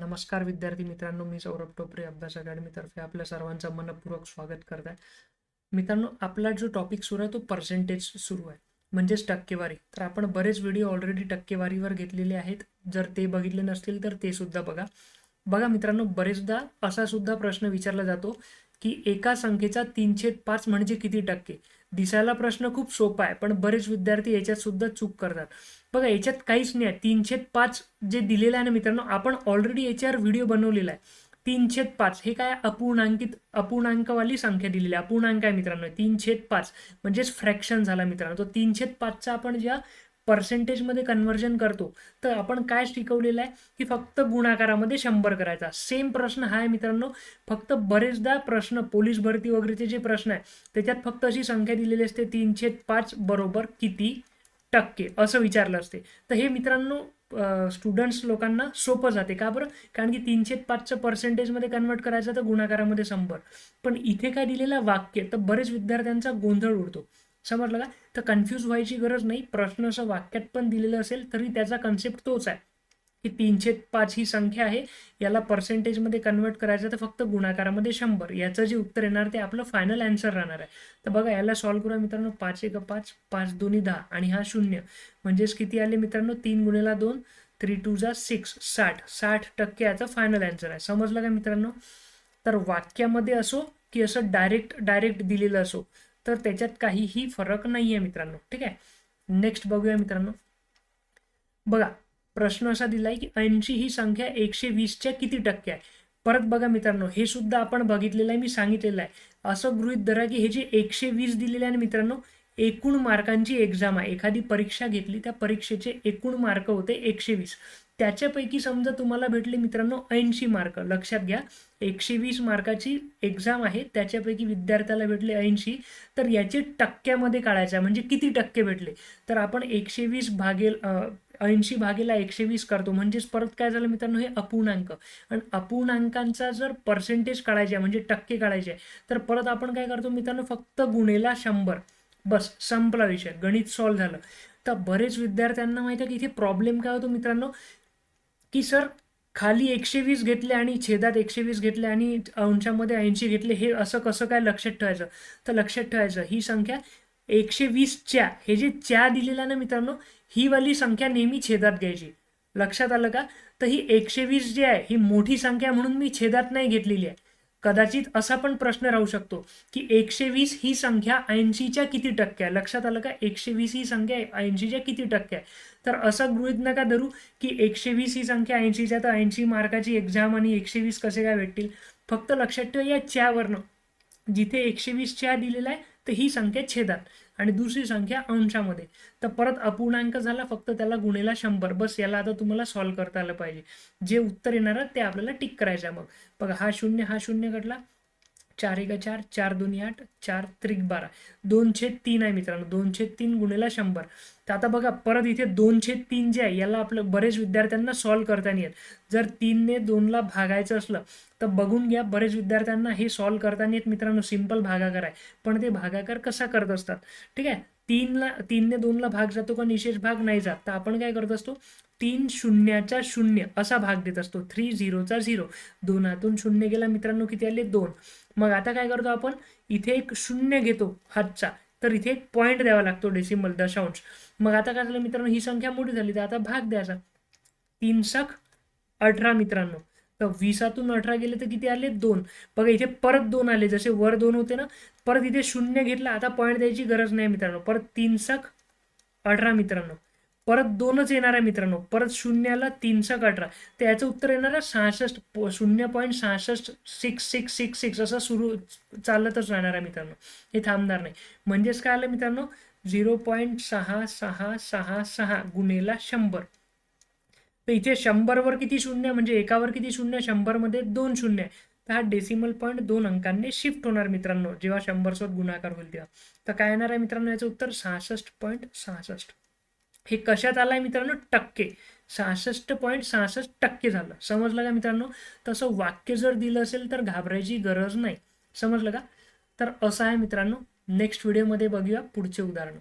नमस्कार विद्यार्थी मित्रांनो मी सौरभ टोपरे अभ्यास अकॅडमीतर्फे आपल्या सर्वांचं मनपूर्वक स्वागत करत आहे. मित्रांनो आपला जो टॉपिक सुरू आहे तो पर्सेंटेज सुरू आहे म्हणजेच टक्केवारी. तर आपण बरेच व्हिडिओ ऑलरेडी टक्केवारीवर घेतलेले आहेत. जर ते बघितले नसतील तर ते सुद्धा बघा. बघा मित्रांनो बरेचदा असा सुद्धा प्रश्न विचारला जातो की एका संख्येचा तीनशे पाच म्हणजे किती टक्के? दिसायला प्रश्न खूप सोपा आहे पण बरेच विद्यार्थी याच्यात सुद्धा चूक करतात. बघा याच्यात काहीच नाही आहे. तीनशे पाच जे दिलेलं आहे ना मित्रांनो आपण ऑलरेडी याच्यावर व्हिडिओ बनवलेला आहे. तीनशे पाच हे काय अपूर्णांकित अपूर्णांकवाली संख्या दिलेली आहे. अपूर्णांक आहे मित्रांनो. तीनशे पाच म्हणजेच फ्रॅक्शन झाला मित्रांनो. तो तीनशे पाचचा आपण ज्या पर्सेंटेजमध्ये कन्व्हर्जन करतो तर आपण काय शिकवलेलं आहे की फक्त गुणाकारामध्ये शंभर करायचा. सेम प्रश्न हा आहे मित्रांनो फक्त बरेचदा प्रश्न पोलीस भरती वगैरेचे जे प्रश्न आहे त्याच्यात फक्त अशी संख्या दिलेली असते तीनशे पाच बरोबर किती टक्के असं विचारलं असते. तर हे मित्रांनो स्टुडंट्स लोकांना सोपं जाते. का बरं? कारण की तीनशे पाचचं पर्सेंटेजमध्ये कन्वर्ट करायचं तर गुणाकारामध्ये शंभर. पण इथे काय दिलेलं वाक्य तर बरेच विद्यार्थ्यांचा गोंधळ उडतो. समजलं का? तर कन्फ्यूज व्हायची गरज नाही. प्रश्न असं वाक्यात पण दिलेलं असेल तरी त्याचा कन्सेप्ट तोच आहे. की तीनशे पाच ही संख्या आहे. याला पर्सेंटेजमध्ये कन्वर्ट करायचं तर फक्त गुणाकारामध्ये शंभर. याचं जे उत्तर येणार ते आपलं फायनल अँसर राहणार आहे. तर बघा याला सॉल्व्ह करूया मित्रांनो. पाच एक पाच पाच दोन्ही दहा आणि हा शून्य. म्हणजेच किती आले मित्रांनो? तीन गुणेला दोन थ्री टू जा सिक्स साठ. साठ टक्के याचा फायनल अँसर आहे. समजलं का मित्रांनो? तर वाक्यामध्ये असो की असं डायरेक्ट डायरेक्ट दिलेलं असो तर त्याच्यात काहीही फरक नाही आहे मित्रांनो ठीक आहे? नेक्स्ट बघूया मित्रांनो. बघा प्रश्न असा दिलाय की ऐंशी ही संख्या एकशे वीसच्या किती टक्के आहे? परत बघा मित्रांनो हे सुद्धा आपण बघितलेलं आहे मी सांगितलेलं आहे. असं गृहित धरा की हे जे एकशे वीस दिलेले आहे ना मित्रांनो एकूण मार्कांची एक्झाम आहे. एखादी परीक्षा घेतली त्या परीक्षेचे एकूण मार्क होते एकशे वीस. त्याच्यापैकी समजा तुम्हाला भेटले मित्रांनो ऐंशी मार्क. लक्षात घ्या एकशे वीस मार्काची एक्झाम आहे त्याच्यापैकी विद्यार्थ्याला भेटले ऐंशी. तर याचे टक्क्यामध्ये काढायचं म्हणजे किती टक्के भेटले? तर आपण एकशे वीस भागेल ऐंशी भागेला एकशे वीस करतो म्हणजेच परत काय झालं मित्रांनो? हे अपूर्णांक. आणि अपूर्णांकांचा जर पर्सेंटेज काढायचे आहे म्हणजे टक्के काढायचे आहे तर परत आपण काय करतो मित्रांनो? फक्त गुणेला शंभर. बस संपला विषय. गणित सॉल्व्ह झालं. तर बरेच विद्यार्थ्यांना माहिती आहे की इथे प्रॉब्लेम काय होतो मित्रांनो? की सर खाली एकशे वीस घेतले आणि छेदात एकशे वीस घेतले आणि अंशामध्ये ऐंशी घेतले हे असं कसं काय लक्षात ठेवायचं? तर लक्षात ठेवायचं ही संख्या एकशे वीसच्या हे जे च्या दिलेलं ना मित्रांनो ही वाली संख्या नेहमी छेदात घ्यायची. लक्षात आलं का? तर ही एकशे वीस जी आहे ही मोठी संख्या म्हणून मी छेदात नाही घेतलेली आहे. कदाचित असा पण प्रश्न राहू शकतो की एकशे वीस ही संख्या ऐंशीच्या किती टक्के आहे? लक्षात आलं का? एकशे वीस ही संख्या ऐंशीच्या किती टक्के आहे? तर असं गृहित नका धरू की एकशे वीस ही संख्या ऐंशीच्या तर ऐंशी मार्काची एक्झाम आणि एकशे वीस कसे काय भेटतील? फक्त लक्षात ठेवा या च्यावरनं. जिथे एकशे वीस च्या दिलेला आहे तर ही संख्या छेदात आणि दुसरी संख्या अंशामध्ये. तर परत अपूर्णांक झाला फक्त त्याला गुणेला शंभर. बस याला आता तुम्हाला सॉल्व्ह करता आलं पाहिजे. जे उत्तर येणार ते आपल्याला टिक करायचं मग. बघा हा शून्य हा शून्य घडला चार एक चार चार दोन्ही आठ चार त्रिक बारा. दोनशे तीन आहे मित्रांनो. दोनशे तीन गुणेला शंभर. तर आता बघा परत इथे दोनशे तीन जे आहे याला आपलं बरेच विद्यार्थ्यांना सॉल्व करता येत. जर तीनने दोनला भागायचं असलं तर बघून घ्या बरेच विद्यार्थ्यांना हे सॉल्व करता येत मित्रांनो. सिंपल भागाकार आहे. पण ते भागाकार कसा करत असतात? ठीक आहे? तीनला तीनने दोनला भाग जातो का निशेष भाग? नाही जात. तर आपण काय करत असतो? तीन शून्याचा शून्य असा भाग देत असतो. Three झिरोचा zero. दोनातून शून्य गेला मित्रांनो किती आले? दोन. मग आता काय करतो आपण? इथे एक शून्य घेतो हातचा. तर इथे एक पॉईंट द्यावा लागतो डेसिमल दशांश. मग आता काय झालं मित्रांनो? ही संख्या मोठी झाली. तर आता भाग द्यायचा तीन सख अठरा मित्रांनो. तर वीसातून अठरा गेले तर किती आले? दोन. बघा इथे परत दोन आले. जसे वर दोन होते ना परत इथे शून्य घेतला. आता पॉईंट द्यायची गरज नाही मित्रांनो. परत तीन सख अठरा मित्रांनो. परत दोनच येणार आहे मित्रांनो. परत शून्याला तीन सक अठरा. तर याचं उत्तर येणार आहे सहासष्ट. शून्य पॉईंट सहासष्ट सिक्स सिक्स सिक्स सिक्स असं सुरू चालतच राहणार आहे मित्रांनो. हे थांबणार नाही. म्हणजेच काय आलं मित्रांनो? झिरो पॉईंट सहा सहा सहा सहा गुणेला शंभर. तर इथे शंभरवर किती शून्य? म्हणजे एकावर किती शून्य? शंभरमध्ये दोन शून्य. तर हा डेसिमल पॉईंट दोन अंकांनी शिफ्ट होणार मित्रांनो. जेव्हा शंभरसोबत गुणाकार होईल तेव्हा. तर काय येणार आहे मित्रांनो? याचं उत्तर सहासष्ट पॉईंट सहासष्ट. हे कशात आलंय मित्रांनो? टक्के. सहासष्ट पॉईंट सहासष्ट टक्के झालं. समजलं का मित्रांनो? तसं वाक्य जर दिलं असेल तर घाबरायची गरज नाही. समजलं का? तर असं आहे मित्रांनो. नेक्स्ट व्हिडिओमध्ये बघूया पुढचे उदाहरण.